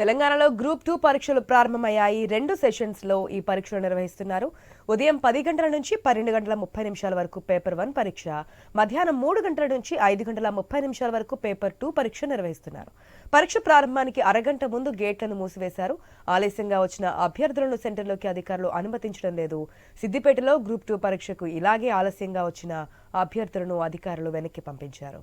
తెలంగాణలో group two పరీక్షలు ప్రారంభమయ్యాయి. రెండు సెషన్స్లో ఈ పరీక్షలు నిర్వహిస్తున్నారు. ఉదయం పది గంటల నుంచి పన్నెండు గంటల ముప్పై నిమిషాల వరకు పేపర్ వన్ పరీక్ష. మధ్యాహ్నం మూడు గంటల నుంచి ఐదు గంటల ముప్పై నిమిషాల వరకు పేపర్ టూ పరీక్ష నిర్వహిస్తున్నారు. పరీక్ష ప్రారంభానికి అరగంట ముందు గేట్లను మూసివేశారు. ఆలస్యంగా వచ్చిన అభ్యర్థులను సెంటర్లోకి అధికారులు అనుమతించడం లేదు. సిద్దిపేటలో గ్రూప్ టూ పరీక్షకు ఇలాగే ఆలస్యంగా వచ్చిన అభ్యర్థులను అధికారులు వెనక్కి పంపించారు.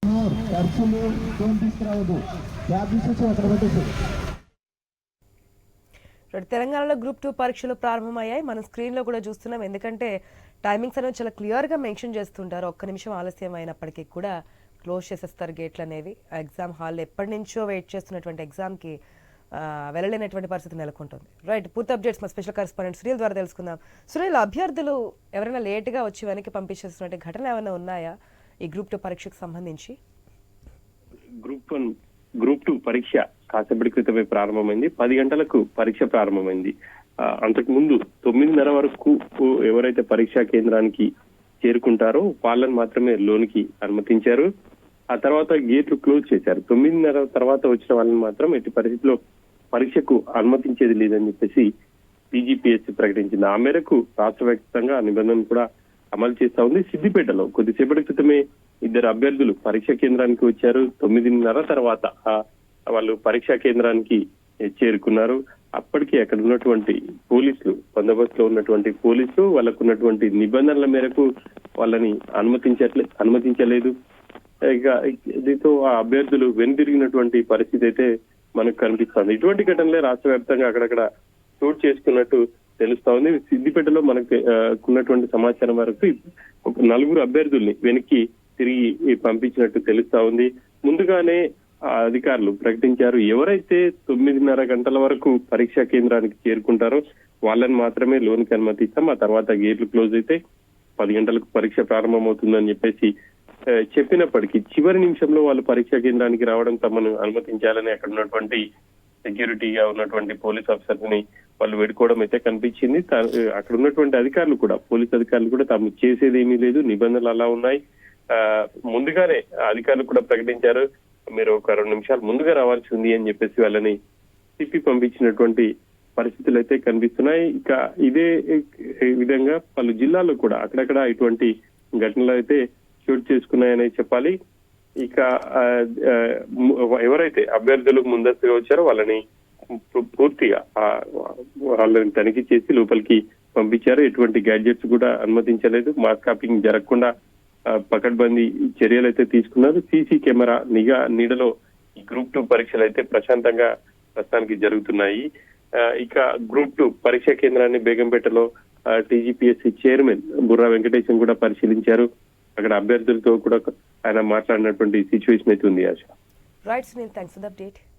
ఖర్చులు ఏం తీసుకురావద్దు. క్యాబ్ తీసుకొచ్చి అక్కడ పెట్టేసి. ఇప్పుడు తెలంగాణలో గ్రూప్ టూ పరీక్షలు ప్రారంభమయ్యాయి. మనం స్క్రీన్లో కూడా చూస్తున్నాం. ఎందుకంటే టైమింగ్స్ అనేవి చాలా క్లియర్గా మెన్షన్ చేస్తుంటారు. ఒక్క నిమిషం ఆలస్యం అయినప్పటికీ కూడా క్లోజ్ చేసేస్తారు గేట్లు అనేవి ఎగ్జామ్ హాల్ ఎప్పటి నుంచో వెయిట్ చేస్తున్నటువంటి ఎగ్జామ్కి వెళ్ళలేనటువంటి పరిస్థితి నెలకొంటుంది. రైట్ పూర్తి అప్డేట్స్ మా స్పెషల్ కరెస్పాండెంట్ సునీల్ ద్వారా తెలుసుకుందాం. సునీల్ అభ్యర్థులు ఎవరైనా లేట్గా వచ్చి వెనక్కి పంపించేస్తున్నట్టు ఘటన ఏమైనా ఉన్నాయా? ఈ గ్రూప్ టూ పరీక్షకు సంబంధించి. గ్రూప్ వన్ గ్రూప్ టూ పరీక్ష కాసేపటి క్రితమే ప్రారంభమైంది. పది గంటలకు పరీక్ష ప్రారంభమైంది. ఆ, అంతకు ముందు తొమ్మిదిన్నర వరకు ఎవరైతే పరీక్షా కేంద్రానికి చేరుకుంటారో వాళ్ళని మాత్రమే లోనికి అనుమతించారు. ఆ తర్వాత గేట్లు క్లోజ్ చేశారు. తొమ్మిదిన్నర తర్వాత వచ్చిన వాళ్ళని మాత్రం ఎట్టి పరిస్థితిలో పరీక్షకు అనుమతించేది లేదని చెప్పేసి పీజీపీఎస్సీ ప్రకటించింది. ఆ మేరకు రాష్ట్ర వ్యాప్తంగా నిబంధన కూడా అమలు చేస్తా ఉంది. సిద్దిపేటలో కొద్దిసేపటి క్రితమే ఇద్దరు అభ్యర్థులు పరీక్ష కేంద్రానికి వచ్చారు. తొమ్మిదిన్నర తర్వాత ఆ, వాళ్ళు పరీక్షా కేంద్రానికి చేరుకున్నారు. అప్పటికి అక్కడ ఉన్నటువంటి పోలీసులు బందోబస్తులో ఉన్నటువంటి పోలీసులు వాళ్ళకు ఉన్నటువంటి నిబంధనల మేరకు వాళ్ళని అనుమతించట్లే అనుమతించలేదు. ఇక దీంతో ఆ అభ్యర్థులు వెనుదిరిగినటువంటి పరిస్థితి అయితే మనకు కనిపిస్తుంది. ఇటువంటి ఘటనలే రాష్ట్ర వ్యాప్తంగా అక్కడక్కడ చోటు చేసుకున్నట్టు తెలుస్తా ఉంది సిద్దిపేటలో మనకు ఉన్నటువంటి సమాచారం వరకు ఒక నలుగురు అభ్యర్థుల్ని వెనక్కి తిరిగి పంపించినట్టు తెలుస్తా ఉంది. ముందుగానే ఆ అధికారులు ప్రకటించారు. ఎవరైతే తొమ్మిదిన్నర గంటల వరకు పరీక్షా కేంద్రానికి చేరుకుంటారో వాళ్ళని మాత్రమే లోనికి అనుమతిస్తాం. ఆ తర్వాత గేట్లు క్లోజ్ అయితే పది గంటలకు పరీక్ష ప్రారంభమవుతుందని చెప్పేసి చెప్పినప్పటికీ చివరి నిమిషంలో వాళ్ళు పరీక్షా కేంద్రానికి రావడం తమను అనుమతించాలని అక్కడ ఉన్నటువంటి సెక్యూరిటీగా ఉన్నటువంటి పోలీస్ ఆఫీసర్స్ని వాళ్ళు వేడుకోవడం అయితే కనిపించింది. అక్కడ ఉన్నటువంటి అధికారులు కూడా పోలీస్ అధికారులు కూడా తాము చేసేది ఏమీ లేదు. నిబంధనలు అలా ఉన్నాయి. ముందుగానే అధికారులు కూడా ప్రకటించారు. మీరు ఒక రెండు నిమిషాలు ముందుగా రావాల్సి ఉంది అని చెప్పేసి వాళ్ళని తిప్పి పంపించినటువంటి పరిస్థితులు అయితే కనిపిస్తున్నాయి. ఇక ఇదే విధంగా పలు జిల్లాల్లో కూడా అక్కడక్కడ ఇటువంటి ఘటనలు అయితే చోటు చేసుకున్నాయని చెప్పాలి. ఇక ఎవరైతే అభ్యర్థులు ముందస్తుగా వచ్చారో వాళ్ళని పూర్తిగా వాళ్ళని తనిఖీ చేసి లోపలికి పంపించారు. ఎటువంటి గ్యాడ్జెట్స్ కూడా అనుమతించలేదు. మాస్ కాపింగ్ జరగకుండా పకడ్బందీ చర్యలు అయితే తీసుకున్నారు. సీసీ కెమెరా నిఘా నీడలో ఈ గ్రూప్ టూ పరీక్షలు అయితే ప్రశాంతంగా ప్రస్తుతానికి జరుగుతున్నాయి. ఆ, ఇక గ్రూప్ టూ పరీక్షా కేంద్రాన్ని బేగంపేటలో టీజీపీఎస్సీ చైర్మన్ బుర్రా వెంకటేశం కూడా పరిశీలించారు. అక్కడ అభ్యర్థులతో కూడా ఆయన మాట్లాడినటువంటి సిచ్యువేషన్ అయితే ఉంది ఆశ. Right Sunil thanks for update